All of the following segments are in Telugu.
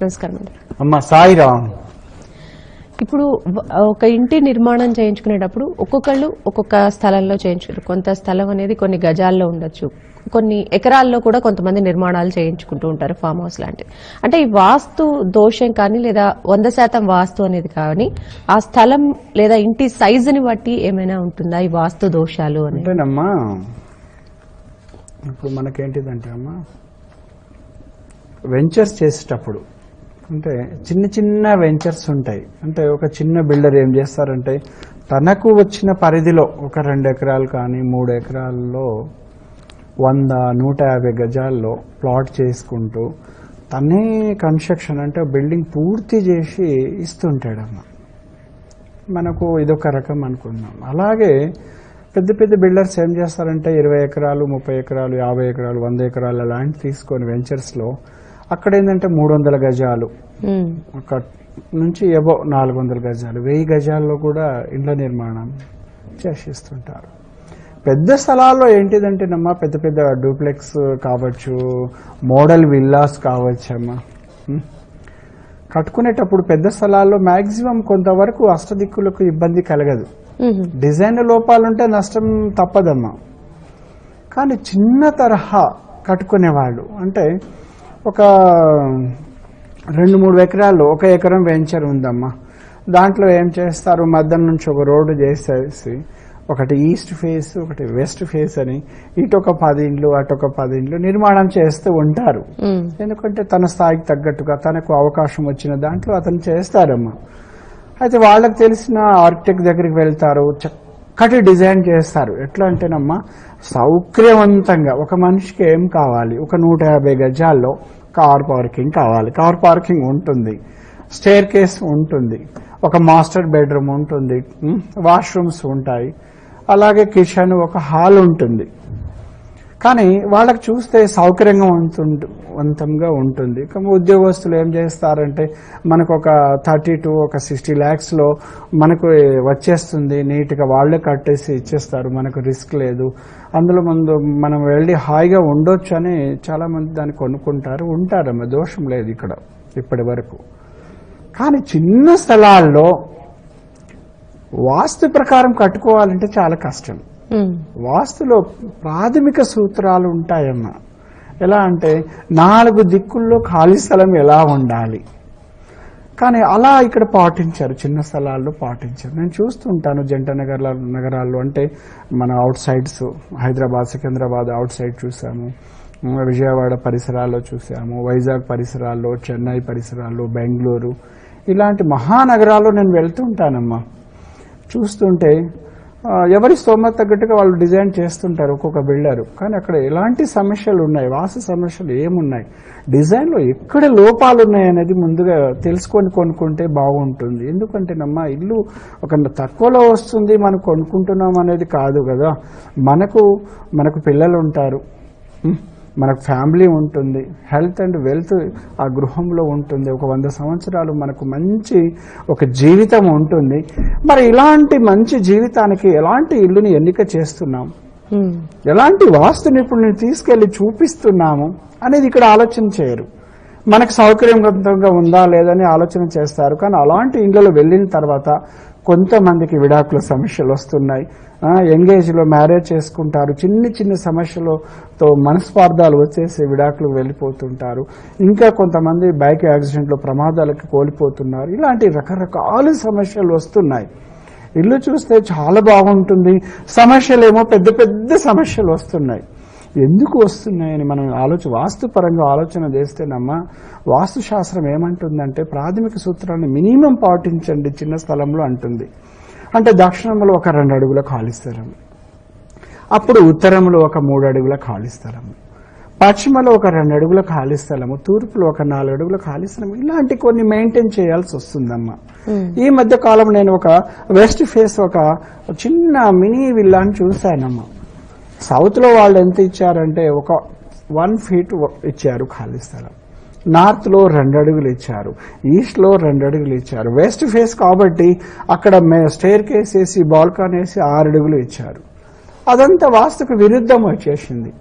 నమస్కారం అండి అమ్మ సాయిరామ్ ఇప్పుడు ఒక ఇంటి నిర్మాణం చేయించుకునేటప్పుడు ఒక్కొక్కళ్ళు ఒక్కొక్క స్థలంలో చేయించుకుంటారు. కొంత స్థలం అనేది కొన్ని గజాల్లో ఉండొచ్చు. కొన్ని ఎకరాల్లో కూడా కొంతమంది నిర్మాణాలు చేయించుకుంటూ ఉంటారు ఫామ్ హౌస్ లాంటివి అంటే ఈ వాస్తు దోషం కానీ లేదా వంద శాతం వాస్తు అనేది కానీ ఆ స్థలం లేదా ఇంటి సైజుని బట్టి ఏమైనా ఉంటుందా ఈ వాస్తు దోషాలు అని? అంటేనమ్మా ఇప్పుడు మనకేంటిదంటే అమ్మా వెంచర్స్ చేసేటప్పుడు అంటే చిన్న చిన్న వెంచర్స్ ఉంటాయి. అంటే ఒక చిన్న బిల్డర్ ఏం చేస్తారంటే తనకు వచ్చిన పరిధిలో ఒక రెండు ఎకరాలు కానీ మూడు ఎకరాల్లో వంద నూట యాభై గజాల్లో ప్లాట్ చేసుకుంటూ తనే కన్స్ట్రక్షన్ అంటే బిల్డింగ్ పూర్తి చేసి ఇస్తుంటాడమ్మ. మనకు ఇదొక రకం అనుకుందాం. అలాగే పెద్ద పెద్ద బిల్డర్స్ ఏం చేస్తారంటే ఇరవై ఎకరాలు ముప్పై ఎకరాలు యాభై ఎకరాలు వంద ఎకరాల ల్యాండ్ తీసుకొని వెంచర్స్లో అక్కడ ఏంటంటే మూడు వందల గజాలు ఒక నుంచి ఎబో నాలుగు వందల గజాలు. వెయ్యి గజాల్లో కూడా ఇండ్ల నిర్మాణం చేసిస్తుంటారు. పెద్ద స్థలాల్లో ఏంటిదంటే నమ్మా పెద్ద పెద్ద డూప్లెక్స్ కావచ్చు మోడల్ విల్లాస్ కావచ్చు అమ్మా. ఉం? కట్టుకునేటప్పుడు పెద్ద స్థలాల్లో మాక్సిమం కొంతవరకు అష్టదిక్కులకు ఇబ్బంది కలగదు. డిజైన్ లోపాలుంటే నష్టం తప్పదమ్మా. కానీ చిన్న తరహా కట్టుకునేవాళ్ళు అంటే ఒక రెండు మూడు ఎకరాలు ఒక ఎకరం వెంచర్ ఉందమ్మా. దాంట్లో ఏం చేస్తారు? మధ్య నుంచి ఒక రోడ్డు చేసేసి ఒకటి ఈస్ట్ ఫేస్ ఒకటి వెస్ట్ ఫేస్ అని ఇటు ఒక పది ఇండ్లు అటు ఒక పది ఇండ్లు నిర్మాణం చేస్తూ ఉంటారు. ఎందుకంటే తన స్థాయికి తగ్గట్టుగా తనకు అవకాశం వచ్చిన దాంట్లో అతను చేస్తారమ్మా. అయితే వాళ్ళకి తెలిసిన ఆర్కిటెక్ట్ దగ్గరికి వెళ్తారు చక్కటి డిజైన్ చేస్తారు. ఎట్లా అంటేనమ్మా సౌకర్యవంతంగా ఒక మనిషికి ఏం కావాలి? ఒక నూట యాభై గజాల్లో కార్ పార్కింగ్ కావాలి. కార్ పార్కింగ్ ఉంటుంది. స్టేర్ కేస్ ఉంటుంది. ఒక మాస్టర్ బెడ్రూమ్ ఉంటుంది. వాష్రూమ్స్ ఉంటాయి. అలాగే కిచెన్ ఒక హాల్ ఉంటుంది. కానీ వాళ్ళకి చూస్తే సౌకర్యంగా ఉంటుంది. వంతంగా ఉంటుంది కానీ ఉద్యోగస్తులు ఏం చేస్తారంటే మనకు ఒక థర్టీ టు ఒక సిక్స్టీ ల్యాక్స్లో మనకు వచ్చేస్తుంది నీట్గా వాళ్ళే కట్టేసి ఇచ్చేస్తారు మనకు రిస్క్ లేదు. అందులో ముందు మనం వెళ్ళి హాయిగా ఉండొచ్చు అని చాలామంది దాన్ని కొనుక్కుంటారు ఉంటారమ్మ దోషం లేదు ఇక్కడ ఇప్పటి వరకు. కానీ చిన్న స్థలాల్లో వాస్తు ప్రకారం కట్టుకోవాలంటే చాలా కష్టం. Hmm. వాస్తులో ప్రాథమిక సూత్రాలు ఉంటాయన్న ఎలా అంటే నాలుగు దిక్కుల్లో ఖాళీ స్థలం ఎలా ఉండాలి? కానీ అలా ఇక్కడ పాటించారు చిన్న స్థలాల్లో పాటించారు. నేను చూస్తుంటాను జంట నగరాల నగరాల్లో. అంటే మన outsides Hyderabad Secunderabad outside చూసాము. విజయవాడ పరిసరాల్లో చూసాము. వైజాగ్ పరిసరాల్లో చెన్నై పరిసరాల్లో బెంగళూరు. ఇలాంటి మహానగరాల్లో నేను వెళ్తుంటానమ్మా. చూస్తుంటే ఎవరి స్తోమత తగ్గట్టుగా వాళ్ళు డిజైన్ చేస్తుంటారు ఒక్కొక్క బిల్డరు. కానీ అక్కడ ఎలాంటి సమస్యలు ఉన్నాయి? వాస్తు సమస్యలు ఏమున్నాయి? డిజైన్లో ఎక్కడ లోపాలు ఉన్నాయి అనేది ముందుగా తెలుసుకొని కొనుక్కుంటే బాగుంటుంది. ఎందుకంటే నమ్మ ఇల్లు ఒక తక్కువలో వస్తుంది మనం కొనుక్కుంటున్నాం అనేది కాదు కదా. మనకు మనకు పిల్లలు ఉంటారు. మనకు ఫ్యామిలీ ఉంటుంది హెల్త్ అండ్ వెల్త్ ఆ గృహంలో ఉంటుంది. ఒక వంద సంవత్సరాలు మనకు మంచి ఒక జీవితం ఉంటుంది. మరి ఇలాంటి మంచి జీవితానికి ఎలాంటి ఇల్లుని ఎన్నిక చేస్తున్నాం? ఎలాంటి వాస్తు నిపుణుని తీసుకెళ్ళి చూపిస్తున్నాము అనేది ఇక్కడ ఆలోచన చేయరు. మనకు సౌకర్యవంతంగా ఉందా లేదని ఆలోచన చేస్తారు. కానీ అలాంటి ఇండ్లలో వెళ్ళిన తర్వాత కొంతమందికి విడాకుల సమస్యలు వస్తున్నాయి. ఎంగేజ్లో మ్యారేజ్ చేసుకుంటారు. చిన్న చిన్న సమస్యలతో మనస్పార్థాలు వచ్చేసి విడాకులు వెళ్ళిపోతుంటారు. ఇంకా కొంతమంది బైక్ యాక్సిడెంట్లు ప్రమాదాలకు కోల్పోతున్నారు. ఇలాంటి రకరకాల సమస్యలు వస్తున్నాయి. ఇల్లు చూస్తే చాలా బాగుంటుంది. సమస్యలేమో పెద్ద పెద్ద సమస్యలు వస్తున్నాయి. ఎందుకు వస్తున్నాయని మనం ఆలోచన వాస్తుపరంగా ఆలోచన చేస్తేనమ్మా వాస్తు శాస్త్రం ఏమంటుందంటే ప్రాథమిక సూత్రాన్ని మినిమం పాటించండి చిన్న స్థలంలో అంటుంది. అంటే దక్షిణంలో ఒక రెండు అడుగుల ఖాళీ స్థలం. అప్పుడు ఉత్తరంలో ఒక మూడు అడుగుల ఖాళీ స్థలము పశ్చిమలో ఒక రెండు అడుగుల ఖాళీ స్థలము. తూర్పులో ఒక నాలుగు అడుగుల ఖాళీ స్థలం. ఇలాంటి కొన్ని మెయింటైన్ చేయాల్సి వస్తుందమ్మా. ఈ మధ్య కాలం నేను ఒక వెస్ట్ ఫేస్ ఒక చిన్న మినీ విల్లాని చూశానమ్మా. సౌత్లో వాళ్ళు ఎంత ఇచ్చారంటే ఒక వన్ ఫీట్ ఇచ్చారు ఖాళీ స్థలం. నార్త్లో రెండు అడుగులు ఇచ్చారు. ఈస్ట్లో రెండు అడుగులు ఇచ్చారు. వెస్ట్ ఫేస్ కాబట్టి అక్కడ స్టేర్ కేస్ వేసి బాల్కాన్ వేసి ఆరు అడుగులు ఇచ్చారు. అదంతా వాస్తుకు విరుద్ధం వచ్చేసింది.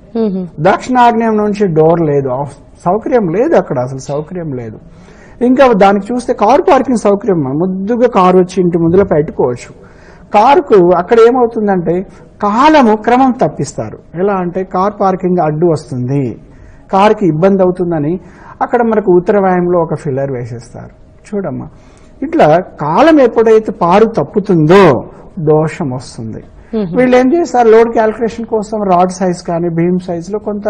దక్షిణాగ్నేయం నుంచి డోర్ లేదు. సౌకర్యం లేదు అక్కడ అసలు సౌకర్యం లేదు. ఇంకా దానికి చూస్తే కారు పార్కింగ్ సౌకర్యం ముద్దుగా కారు వచ్చి ఇంటి ముందులో పెట్టుకోవచ్చు. కారుకు అక్కడ ఏమవుతుందంటే కాలము క్రమం తప్పిస్తారు. ఎలా అంటే కార్ పార్కింగ్ అడ్డు వస్తుంది. కారుకి ఇబ్బంది అవుతుందని అక్కడ మనకు ఉత్తరవాయంలో ఒక ఫిల్లర్ వేసేస్తారు. చూడమ్మా. ఇట్లా కాలం ఎప్పుడైతే పారు తప్పుతుందో దోషం వస్తుంది. వీళ్ళు ఏం చేస్తారు? లోడ్ క్యాలిక్యులేషన్ కోసం రాడ్ సైజ్ కానీ బీమ్ సైజ్లో కొంత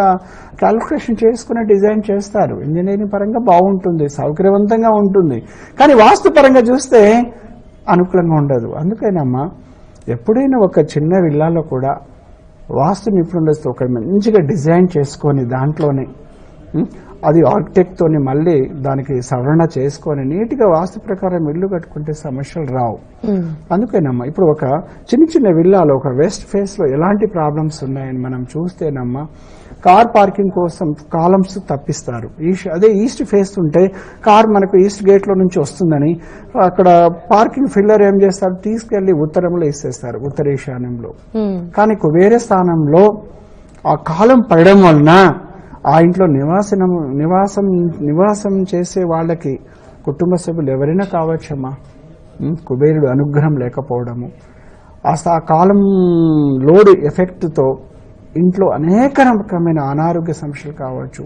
క్యాలిక్యులేషన్ చేసుకుని డిజైన్ చేస్తారు. ఇంజనీరింగ్ పరంగా బాగుంటుంది సౌకర్యవంతంగా ఉంటుంది. కానీ వాస్తు పరంగా చూస్తే అనుకూలంగా ఉండదు. అందుకేనమ్మా ఎప్పుడైనా ఒక చిన్న విల్లాలో కూడా వాస్తు నిపుణులతో ఒక మంచిగా డిజైన్ చేసుకొని దాంట్లోనే అది ఆర్కిటెక్ట్ తోని మళ్ళీ దానికి సవరణ చేసుకొని నీట్గా వాస్తు ప్రకారం ఇల్లు కట్టుకుంటే సమస్యలు రావు. అందుకేనమ్మా ఇప్పుడు ఒక చిన్న చిన్న విల్లాలో ఒక వెస్ట్ ఫేస్లో ఎలాంటి ప్రాబ్లమ్స్ ఉన్నాయని మనం చూస్తేనమ్మా కార్ పార్కింగ్ కోసం కాలమ్స్ తప్పిస్తారు. ఈస్ట్ అదే ఈస్ట్ ఫేస్ ఉంటే కార్ మనకు ఈస్ట్ గేట్లో నుంచి వస్తుందని అక్కడ పార్కింగ్ ఫిల్లర్ ఏం చేస్తారు? తీసుకెళ్ళి ఉత్తరంలో ఇచ్చేస్తారు ఉత్తర ఈశాన్యంలో కానీ వేరే స్థానంలో ఆ కాలం పడడం వలన ఆ ఇంట్లో నివాసనం నివాసం నివాసం చేసే వాళ్ళకి కుటుంబ సభ్యులు ఎవరైనా కావచ్చమ్మా? కుబేరుడు అనుగ్రహం లేకపోవడము. ఆ కాలం లోడ్ ఎఫెక్ట్తో ఇంట్లో అనేక రకమైన అనారోగ్య సమస్యలు కావచ్చు.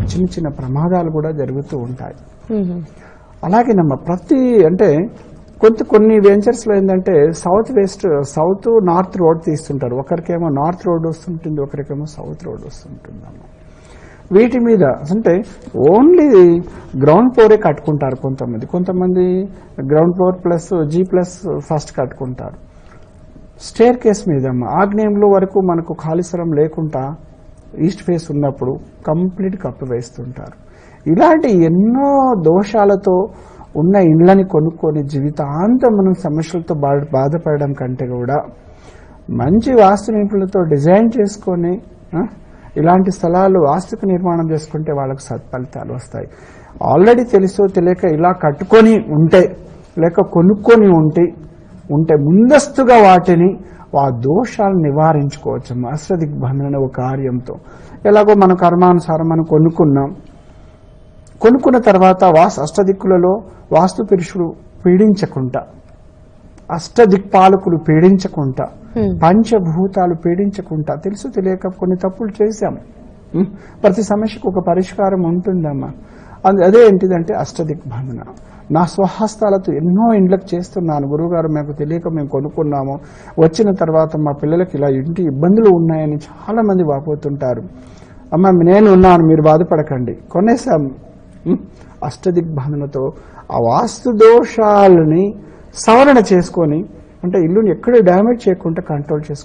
చిన్న చిన్న ప్రమాదాలు కూడా జరుగుతూ ఉంటాయి. అలాగేనమ్మా ప్రతి అంటే కొంత కొన్ని వెంచర్స్లో ఏంటంటే south west south north road తీస్తుంటారు. ఒకరికేమో నార్త్ రోడ్ వస్తుంటుంది ఒకరికేమో సౌత్ రోడ్ వస్తుంటుందమ్మా. వీటి మీద అంటే ఓన్లీ గ్రౌండ్ ఫ్లోరే కట్టుకుంటారు కొంతమంది. కొంతమంది ground floor plus G plus first కట్టుకుంటారు. స్టేర్ కేస్ మీద ఆగ్నేయంలో వరకు మనకు ఖాళీ స్థలం లేకుండా ఈస్ట్ ఫేస్ ఉన్నప్పుడు కంప్లీట్ కప్పు వేస్తుంటారు. ఇలాంటి ఎన్నో దోషాలతో ఉన్న ఇండ్లని కొనుక్కొని జీవితాంతం మనం సమస్యలతో బా బాధపడడం కంటే కూడా మంచి వాస్తు నిపుణులతో డిజైన్ చేసుకొని ఇలాంటి స్థలాలు ఆస్తికి నిర్మాణం చేసుకుంటే వాళ్ళకు సత్ఫలితాలు వస్తాయి. ఆల్రెడీ తెలుసో తెలియక ఇలా కట్టుకొని ఉంటే లేక కొనుక్కొని ఉంటే ఉంటే ముందస్తుగా వాటిని ఆ దోషాలు నివారించుకోవచ్చు. అష్టదిగ్బంధన అనే ఒక కార్యంతో. ఎలాగో మన కర్మానుసారం మనం కొనుక్కున్నాం. కొనుక్కున్న తర్వాత వాస్ అష్టదిక్కులలో వాస్తు పురుషుడు పీడించకుండా అష్టదిక్పాలకులు పీడించకుండా Hmm. పంచభూతాలు పీడించకుండా తెలుసు తెలియక కొన్ని తప్పులు చేశాం. Hmm? ప్రతి సమస్యకు ఒక పరిష్కారం ఉంటుందమ్మా. అది అదే ఏంటిదంటే అష్టదిగ్బంధన నా స్వహస్తాలతో ఎన్నో ఇండ్లకు చేస్తున్నాను. గురువుగారు మాకు తెలియక మేము కొనుక్కున్నాము. వచ్చిన తర్వాత మా పిల్లలకి ఇలా ఇంటి ఇబ్బందులు ఉన్నాయని చాలా మంది వాపోతుంటారు. అమ్మ నేను ఉన్నాను మీరు బాధపడకండి. కొనేసాం hmm? అష్టదిగ్బంధనతో ఆ వాస్తు దోషాలని సవరణ చేసుకొని అంటే ఇల్లుని ఎక్కడ డ్యామేజ్ చేయకుండా కంట్రోల్ చేసుకొని